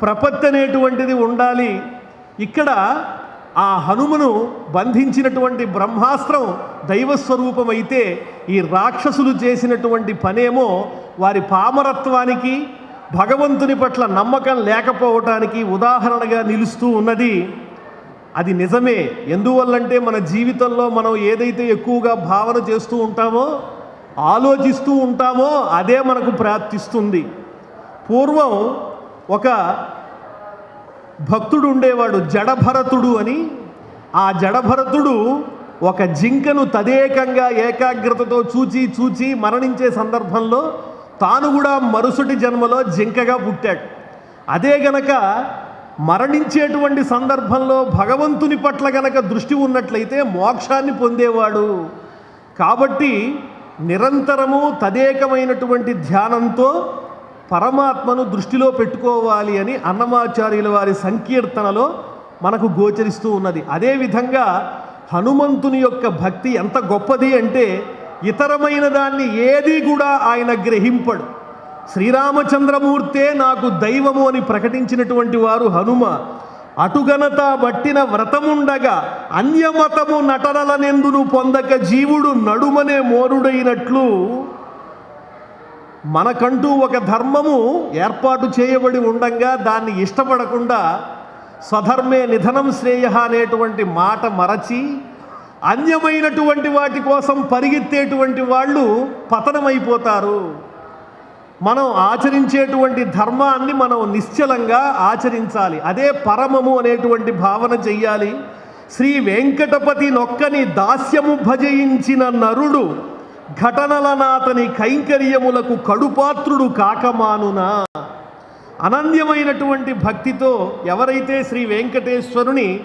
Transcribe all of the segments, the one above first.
ప్రపత్తి అనేటువంటిది ఉండాలి. ఇక్కడ ఆ హనుమను బంధించినటువంటి బ్రహ్మాస్త్రం దైవస్వరూపమైతే ఈ రాక్షసులు చేసినటువంటి పనేమో వారి పామరత్వానికి భగవంతుని పట్ల నమ్మకం లేకపోవటానికి ఉదాహరణగా నిలుస్తూ ఉన్నది. అది నిజమే. ఎందువల్లంటే మన జీవితంలో మనం ఏదైతే ఎక్కువగా భావన చేస్తూ ఉంటామో ఆలోచిస్తూ ఉంటామో అదే మనకు ప్రాప్తిస్తుంది. పూర్వం ఒక భక్తుడు ఉండేవాడు జడభరతుడు అని. ఆ జడభరతుడు ఒక జింకను తదేకంగా ఏకాగ్రతతో చూచి చూచి మరణించే సందర్భంలో తాను కూడా మరుసటి జన్మలో జింకగా పుట్టాడు. అదే గనక మరణించేటువంటి సందర్భంలో భగవంతుని పట్ల గనక దృష్టి ఉన్నట్లయితే మోక్షాన్ని పొందేవాడు. కాబట్టి నిరంతరము తదేకమైనటువంటి ధ్యానంతో పరమాత్మను దృష్టిలో పెట్టుకోవాలి అని అన్నమాచార్యుల వారి సంకీర్తనలో మనకు గోచరిస్తూ ఉన్నది. అదేవిధంగా హనుమంతుని యొక్క భక్తి ఎంత గొప్పది అంటే ఇతరమైన దాన్ని ఏది కూడా ఆయన గ్రహింపడు. శ్రీరామచంద్రమూర్తే నాకు దైవము అని ప్రకటించినటువంటి వారు హనుమ. అటుగనత బట్టిన వ్రతముండగా అన్యమతము నటనలనెందును పొందక జీవుడు నడుమనే మోరుడైనట్లు మనకంటూ ఒక ధర్మము ఏర్పాటు చేయబడి ఉండంగా దాన్ని ఇష్టపడకుండా స్వధర్మే నిధనం శ్రేయ అనేటువంటి మాట మరచి అన్యమైనటువంటి వాటి కోసం పరిగెత్తేటువంటి వాళ్ళు పతనమైపోతారు. మనం ఆచరించేటువంటి ధర్మాన్ని మనం నిశ్చలంగా ఆచరించాలి. అదే పరమము అనేటువంటి భావన చెయ్యాలి. శ్రీ వెంకటపతి నొక్కని దాస్యము భజయించిన నరుడు ఘటనలనాతని కైంకర్యములకు కడుపాత్రుడు కాకమానునా. అనన్యమైనటువంటి భక్తితో ఎవరైతే శ్రీ వెంకటేశ్వరుని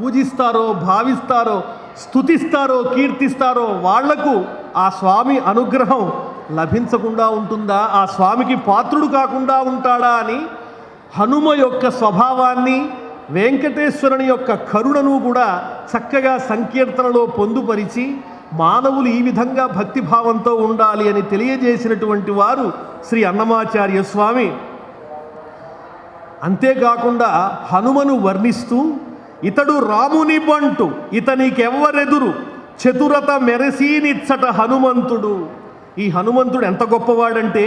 పూజిస్తారో భావిస్తారో స్థుతిస్తారో కీర్తిస్తారో వాళ్ళకు ఆ స్వామి అనుగ్రహం లభించకుండా ఉంటుందా? ఆ స్వామికి పాత్రుడు కాకుండా ఉంటాడా అని హనుమ యొక్క స్వభావాన్ని వెంకటేశ్వరుని యొక్క కరుణను కూడా చక్కగా సంకీర్తనలో పొందుపరిచి మానవులు ఈ విధంగా భక్తిభావంతో ఉండాలి అని తెలియజేసినటువంటి వారు శ్రీ అన్నమాచార్య స్వామి. అంతేకాకుండా హనుమను వర్ణిస్తూ ఇతడు రాముని బంటు ఇతనికెవ్వరెదురు? చతురత మెరసీనిచ్చట హనుమంతుడు. ఈ హనుమంతుడు ఎంత గొప్పవాడంటే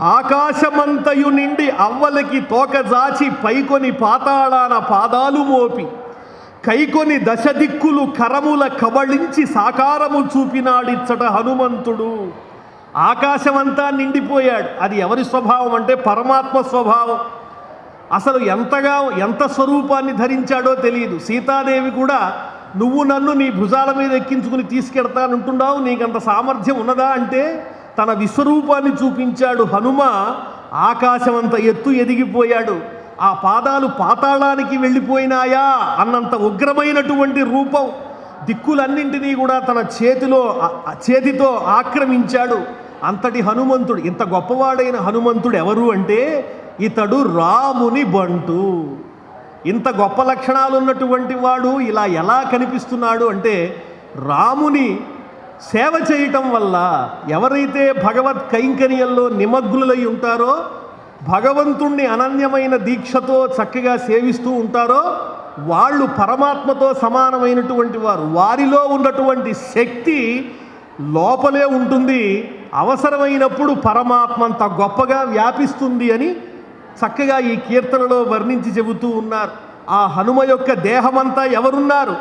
ఆకాశమంతయు నిండి అవ్వలకి తోకజాచి పైకొని పాతాళాన పాదాలు మోపి కైకొని దశ దిక్కులు కరముల కబళించి సాకారము చూపినాడిచ్చట హనుమంతుడు. ఆకాశమంతా నిండిపోయాడు. అది ఎవరి స్వభావం అంటే పరమాత్మ స్వభావం. అసలు ఎంతగా ఎంత స్వరూపాన్ని ధరించాడో తెలియదు. సీతాదేవి కూడా నువ్వు నన్ను నీ భుజాల మీద ఎక్కించుకుని తీసుకెడతానంటున్నావు నీకంత సామర్థ్యం ఉన్నదా? అంటే తన విశ్వరూపాన్ని చూపించాడు హనుమ. ఆకాశమంత ఎత్తు ఎదిగిపోయాడు. ఆ పాదాలు పాతాళానికి వెళ్ళిపోయినాయా అన్నంత ఉగ్రమైనటువంటి రూపం దిక్కులన్నింటినీ కూడా తన చేతిలో చేతితో ఆక్రమించాడు. అంతటి హనుమంతుడు ఇంత గొప్పవాడైన హనుమంతుడు ఎవరు అంటే ఇతడు రాముని బంటు. ఇంత గొప్ప లక్షణాలు ఉన్నటువంటి వాడు ఇలా ఎలా కనిపిస్తున్నాడు అంటే రాముని సేవ చేయటం వల్ల ఎవరైతే భగవత్ కైంకర్యంలో నిమగ్నులై ఉంటారో భగవంతుణ్ణి అనన్యమైన దీక్షతో చక్కగా సేవిస్తూ ఉంటారో వాళ్ళు పరమాత్మతో సమానమైనటువంటి వారు. వారిలో ఉన్నటువంటి శక్తి లోపలే ఉంటుంది. అవసరమైనప్పుడు పరమాత్మ అంత గొప్పగా వ్యాపిస్తుంది అని చక్కగా ఈ కీర్తనలో వర్ణించి చెబుతూ ఉన్నారు. ఆ హనుమ యొక్క దేహమంతా ఎవరున్నారు?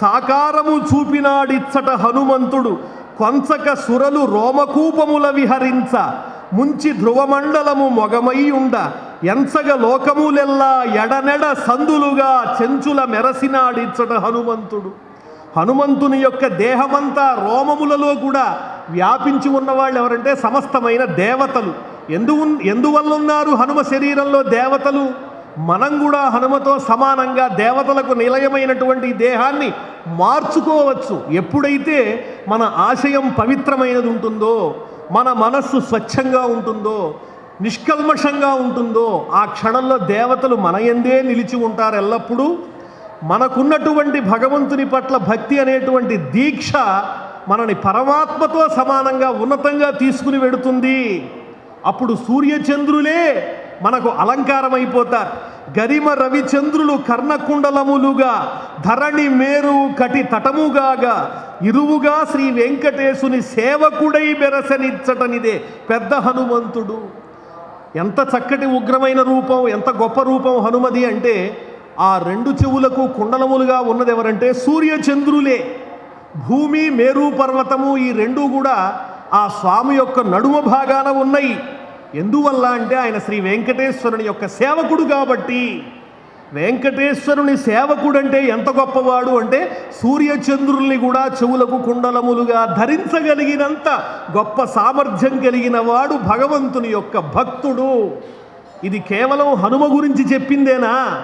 సాకారము చూపినాడిచ్చట హనుమంతుడు. కొంచక సురలు రోమకూపముల విహరించ. ముంచి ధ్రువమండలము ఉండ. ఎంచగ లోకములెల్లా ఎడనెడ సందులుగా చెంచుల మెరసినాడిచ్చట హనుమంతుడు. హనుమంతుని యొక్క దేహమంతా రోమములలో కూడా వ్యాపించి ఉన్నవాళ్ళు ఎవరంటే సమస్తమైన దేవతలు. ఎందు ఎందువల్ల ఉన్నారు హనుమ శరీరంలో దేవతలు? మనం కూడా హనుమతో సమానంగా దేవతలకు నిలయమైనటువంటి దేహాన్ని మార్చుకోవచ్చు. ఎప్పుడైతే మన ఆశయం పవిత్రమైనది ఉంటుందో మన మనస్సు స్వచ్ఛంగా ఉంటుందో నిష్కల్మషంగా ఉంటుందో ఆ క్షణంలో దేవతలు మన ఎందే నిలిచి ఉంటారు ఎల్లప్పుడూ. మనకున్నటువంటి భగవంతుని పట్ల భక్తి అనేటువంటి దీక్ష మనని పరమాత్మతో సమానంగా ఉన్నతంగా తీసుకుని వెడుతుంది. అప్పుడు సూర్యచంద్రులే మనకు అలంకారమైపోతారు. గరిమ రవిచంద్రులు కర్ణకుండలములుగా ధరణి మేరు కటి తటముగాగా ఇరువుగా శ్రీ వెంకటేశుని సేవకుడై బెరసనిచ్చటనిదే పెద్ద హనుమంతుడు. ఎంత చక్కటి ఉగ్రమైన రూపం ఎంత గొప్ప రూపం హనుమది అంటే ఆ రెండు చెవులకు కుండలములుగా ఉన్నది ఎవరంటే సూర్యచంద్రులే. భూమి మేరు పర్వతము ఈ రెండు కూడా ఆ స్వామి యొక్క నడుమ భాగాన ఉన్నాయి. ఎందువల్ల అంటే ఆయన శ్రీ వెంకటేశ్వరుని యొక్క సేవకుడు కాబట్టి. వెంకటేశ్వరుని సేవకుడు అంటే ఎంత గొప్పవాడు అంటే సూర్యచంద్రుల్ని కూడా చెవులకు కుండలములుగా ధరించగలిగినంత గొప్ప సామర్థ్యం కలిగిన వాడు భగవంతుని యొక్క భక్తుడు. ఇది కేవలం హనుమ గురించి చెప్పిందేనా?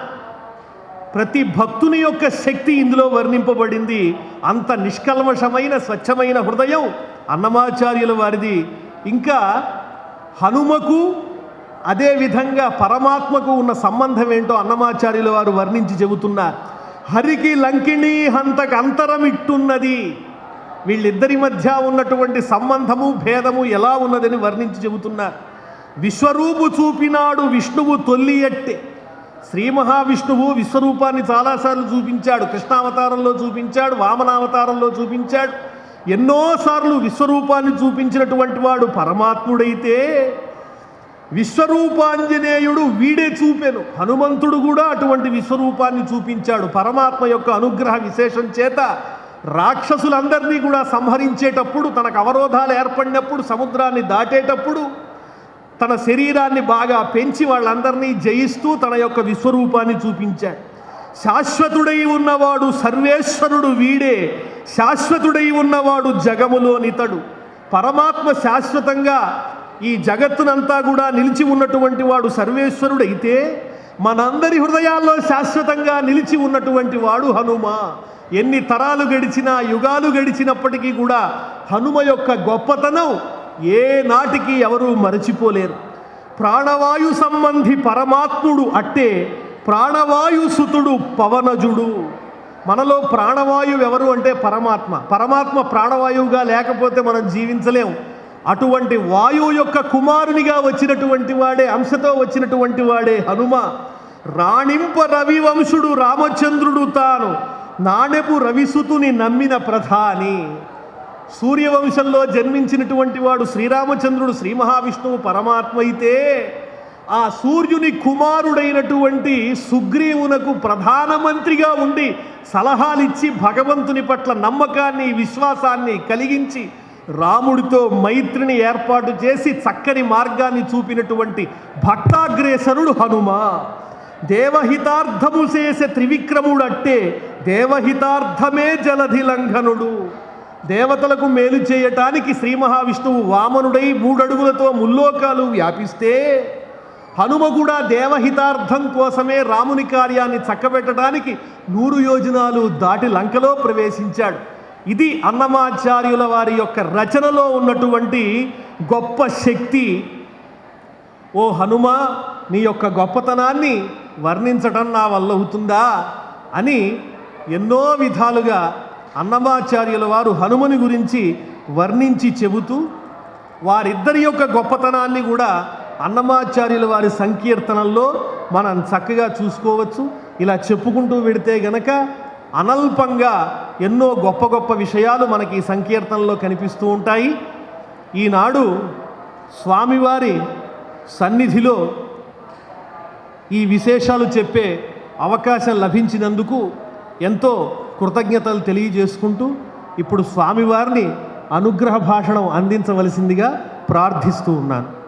ప్రతి భక్తుని యొక్క శక్తి ఇందులో వర్ణింపబడింది. అంత నిష్కల్మషమైన స్వచ్ఛమైన హృదయం అన్నమాచార్యుల వారిది. ఇంకా హనుమకు అదేవిధంగా పరమాత్మకు ఉన్న సంబంధం ఏంటో అన్నమాచార్యుల వారు వర్ణించి చెబుతున్నారు హరికి లంకిణి హంతకు అంతరమిట్టున్నది. వీళ్ళిద్దరి మధ్య ఉన్నటువంటి సంబంధము భేదము ఎలా ఉన్నదని వర్ణించి చెబుతున్నారు విశ్వరూపు చూపినాడు విష్ణువు తొల్లి ఎట్టే శ్రీ మహావిష్ణువు విశ్వరూపాన్ని చాలాసార్లు చూపించాడు కృష్ణావతారంలో చూపించాడు వామనావతారంలో చూపించాడు. ఎన్నోసార్లు విశ్వరూపాన్ని చూపించినటువంటి వాడు పరమాత్ముడైతే విశ్వరూపాంజనేయుడు వీడే చూపెను. హనుమంతుడు కూడా అటువంటి విశ్వరూపాన్ని చూపించాడు. పరమాత్మ యొక్క అనుగ్రహ విశేషం చేత రాక్షసులందరినీ కూడా సంహరించేటప్పుడు తనకు అవరోధాలు ఏర్పడినప్పుడు సముద్రాన్ని దాటేటప్పుడు తన శరీరాన్ని బాగా పెంచి వాళ్ళందరినీ జయిస్తూ తన యొక్క విశ్వరూపాన్ని చూపించాడు. శాశ్వతుడై ఉన్నవాడు సర్వేశ్వరుడు వీడే. శాశ్వతుడై ఉన్నవాడు జగములోనితడు. పరమాత్మ శాశ్వతంగా ఈ జగత్తునంతా కూడా నిలిచి ఉన్నటువంటి వాడు సర్వేశ్వరుడైతే మనందరి హృదయాల్లో శాశ్వతంగా నిలిచి ఉన్నటువంటి వాడు హనుమ. ఎన్ని తరాలు గడిచినా యుగాలు గడిచినప్పటికీ కూడా హనుమ యొక్క గొప్పతనం ఏ నాటికి ఎవరూ మరచిపోలేరు. ప్రాణవాయు సంబంధి పరమాత్ముడు అట్టే ప్రాణవాయు సుతుడు పవనజుడు. మనలో ప్రాణవాయువు ఎవరు అంటే పరమాత్మ. పరమాత్మ ప్రాణవాయువుగా లేకపోతే మనం జీవించలేం. అటువంటి వాయువు యొక్క కుమారునిగా వచ్చినటువంటి వాడే అంశతో వచ్చినటువంటి వాడే హనుమ. రాణింప రవివంశుడు రామచంద్రుడు తాను. నాణెపు రవిసుతుని నమ్మిన ప్రధాని. సూర్యవంశంలో జన్మించినటువంటి వాడు శ్రీరామచంద్రుడు శ్రీ మహావిష్ణువు పరమాత్మ అయితే ఆ సూర్యుని కుమారుడైనటువంటి సుగ్రీవునకు ప్రధానమంత్రిగా ఉండి సలహాలిచ్చి భగవంతుని పట్ల నమ్మకాన్ని విశ్వాసాన్ని కలిగించి రాముడితో మైత్రిని ఏర్పాటు చేసి చక్కని మార్గాన్ని చూపినటువంటి భక్తాగ్రేసరుడు హనుమ. దేవహితార్థము చేసే త్రివిక్రముడు అట్టే దేవహితార్థమే జలధి లంఘనుడు. దేవతలకు మేలు చేయటానికి శ్రీ మహావిష్ణువు వామనుడై మూడడుగులతో ముల్లోకాలు వ్యాపిస్తే హనుమ కూడా దేవహితార్థం కోసమే రాముని కార్యాన్ని చక్కబెట్టడానికి నూరు యోజనాలు దాటి లంకలో ప్రవేశించాడు. ఇది అన్నమాచార్యుల వారి యొక్క రచనలో ఉన్నటువంటి గొప్ప శక్తి. ఓ హనుమ నీ యొక్క గొప్పతనాన్ని వర్ణించడం నా వల్ల అవుతుందా అని ఎన్నో విధాలుగా అన్నమాచార్యుల వారు హనుమని గురించి వర్ణించి చెబుతూ వారిద్దరి యొక్క గొప్పతనాన్ని కూడా అన్నమాచార్యుల వారి సంకీర్తనల్లో మనం చక్కగా చూసుకోవచ్చు. ఇలా చెప్పుకుంటూ వెడితే గనక అనల్పంగా ఎన్నో గొప్ప గొప్ప విషయాలు మనకి ఈ సంకీర్తనలో కనిపిస్తూ ఉంటాయి. ఈనాడు స్వామివారి సన్నిధిలో ఈ విశేషాలు చెప్పే అవకాశం లభించినందుకు ఎంతో కృతజ్ఞతలు తెలియజేసుకుంటూ ఇప్పుడు స్వామివారిని అనుగ్రహ భాషణం అందించవలసిందిగా ప్రార్థిస్తూ ఉన్నాను.